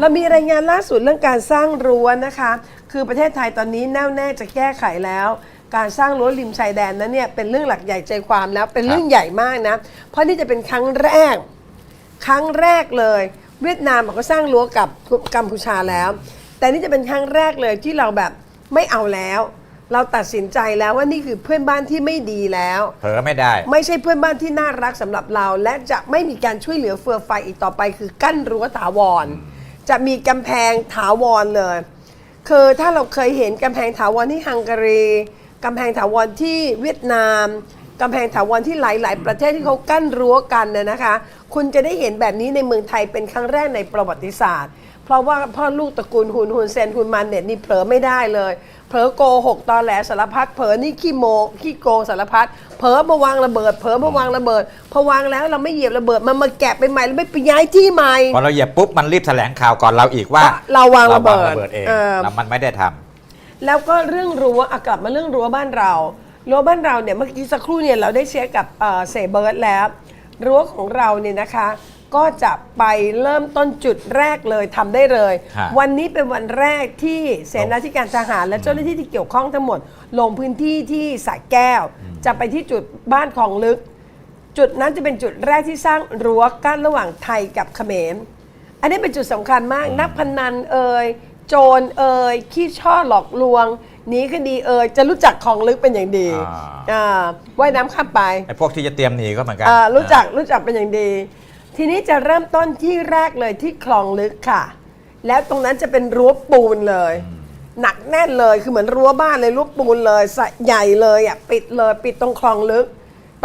เรามีรายงานล่าสุดเรื่องการสร้างรั้วนะคะ คือประเทศไทยตอนนี้แน่วแน่จะแก้ไขแล้ว การสร้างรั้วริมชายแดนนั้นเนี่ยเป็นเรื่องหลักใหญ่ใจความแล้วเป็นเรื่องใหญ่มากนะ เพราะนี่จะเป็นครั้งแรก ครั้งแรกเลย เวียดนามเขาก็สร้างรั้วกับกัมพูชาแล้ว แต่นี่จะเป็นครั้งแรกเลยที่เราแบบไม่เอาแล้ว เราตัดสินใจแล้วว่านี่คือเพื่อนบ้านที่ไม่ดีแล้ว เผลอไม่ได้ ไม่ใช่เพื่อนบ้านที่น่ารักสำหรับเรา และจะไม่มีการช่วยเหลือเฟือไฟอีกต่อไป คือกั้นรั้วถาวร จะมีกำแพงถาวรเลย คือถ้าเราเคยเห็นกำแพงถาวรที่ฮังการีกำแพงถาวรที่เวียดนาม กำแพงถาวรที่หลาย ๆ ประเทศที่เขากั้นรั้วกันเนี่ยนะคะ คุณจะได้เห็นแบบนี้ในเมืองไทยเป็นครั้งแรกในประวัติศาสตร์ เพราะว่าพ่อลูกตระกูลฮุนฮุนเซนฮุนมันเน็ตนี่เผลอไม่ได้เลย เผลอโกหกตอแหลสารพัดเผลอนี่ขี้โมขี้โกงสารพัดเผลอมาวางระเบิดเผลอมาวางระเบิดพอวางแล้วเราไม่เหยียบระเบิดมันมาแกะไปใหม่แล้วไม่ไปย้ายที่ใหม่ พอเราเหยียบปุ๊บมันรีบแถลงข่าวก่อนเราอีกว่า เราวางระเบิดเองเออ แล้วมันไม่ได้ทำ แล้วก็เรื่องรั้วอะกลับมาเรื่องรั้วบ้านเรา รั้วบ้านเราเนี่ยเมื่อกี้สักครู่เนี่ยเราได้เช็คกับเอ่อเซเบิร์ดแล้วรั้วของเราเนี่ยนะคะ ก็จะไปเริ่มต้นจุดแรกเลยทำได้เลย ฮะ วันนี้เป็นวันแรกที่เสนาธิการทหารและเจ้าหน้าที่ที่เกี่ยวข้องทั้งหมด ลงพื้นที่ที่สระแก้ว จะไปที่จุดบ้านของลึก จุดนั้นจะเป็นจุดแรกที่สร้างรั้วกั้นระหว่างไทยกับเขมร อันนี้เป็นจุดสำคัญมาก นักพนันเอ่ยโจรเอ่ยขี้ช่อหลอกลวง หนีคดีเอ่ยจะรู้จักของลึกเป็นอย่างดีอ่า อ่าว่ายน้ำข้ามไปไอ้พวกที่จะเตรียมหนีก็เหมือนกันอ่ารู้จักรู้จักเป็นอย่างดี ทีนี้จะเริ่มต้นที่แรกเลยที่คลองลึกค่ะ แล้วตรงนั้นจะเป็นรั้วปูนเลย หนักแน่นเลยคือเหมือนรั้วบ้านเลยรั้วปูนเลยสะใหญ่เลยอะปิดเลยปิดตรงคลองลึก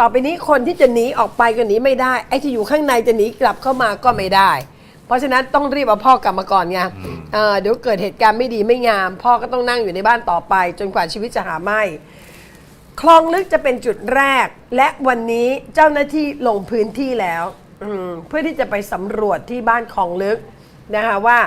ต่อไปนี้คนที่จะหนีออกไปก็หนีไม่ได้ไอ้ที่อยู่ข้างในจะหนีกลับเข้ามาก็ไม่ได้ เพราะฉะนั้นต้องรีบเอาพ่อกลับมาก่อนไงเออเดี๋ยวเกิดเหตุการณ์ไม่ดีไม่งาม พ่อก็ต้องนั่งอยู่ในบ้านต่อไป จนกว่าชีวิตจะหาไม่ คลองลึกจะเป็นจุดแรก และวันนี้เจ้าหน้าที่ลงพื้นที่แล้วอืมเพื่อที่จะไปสำรวจที่บ้านคลองลึกนะคะว่า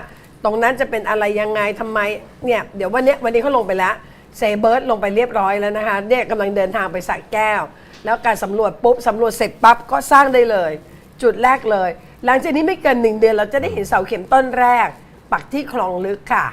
ตรงนั้นจะเป็นอะไรยังไงทำไมเนี่ยเดี๋ยววันเนี้ยวันนี้เขาลงไปแล้วเซเบิร์ดลงไปเรียบร้อยแล้วนะคะเนี่ยกำลังเดินทางไปสระแก้ว แล้วการสำรวจปุ๊บสำรวจเสร็จปั๊บก็สร้างได้เลย จุดแรกเลย หลังจากนี้ไม่เกินหนึ่งเดือนเราจะได้เห็นเสาเข็มต้นแรก ปักที่คลองลึกค่ะ